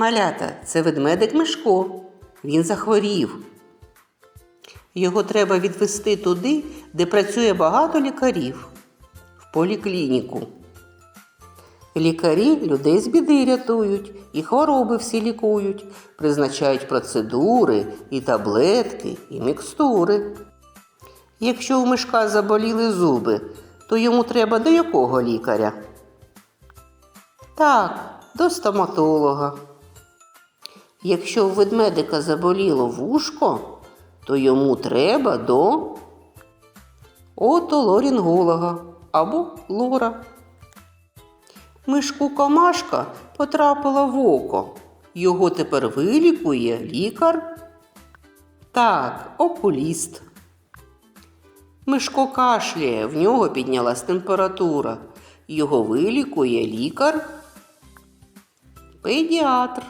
Малята, це ведмедик Мишко. Він захворів. Його треба відвести туди, де працює багато лікарів, в поліклініку. Лікарі людей з біди рятують, і хвороби всі лікують, призначають процедури, і таблетки, і мікстури. Якщо у мишка заболіли зуби, то йому треба до якого лікаря? Так, до стоматолога. Якщо у ведмедика заболіло вушко, то йому треба до отолорінголога або лора. Мишку комашка потрапила в око. Його тепер вилікує лікар. Так, окуліст. Мишко кашляє, в нього піднялась температура. Його вилікує лікар. Педіатр.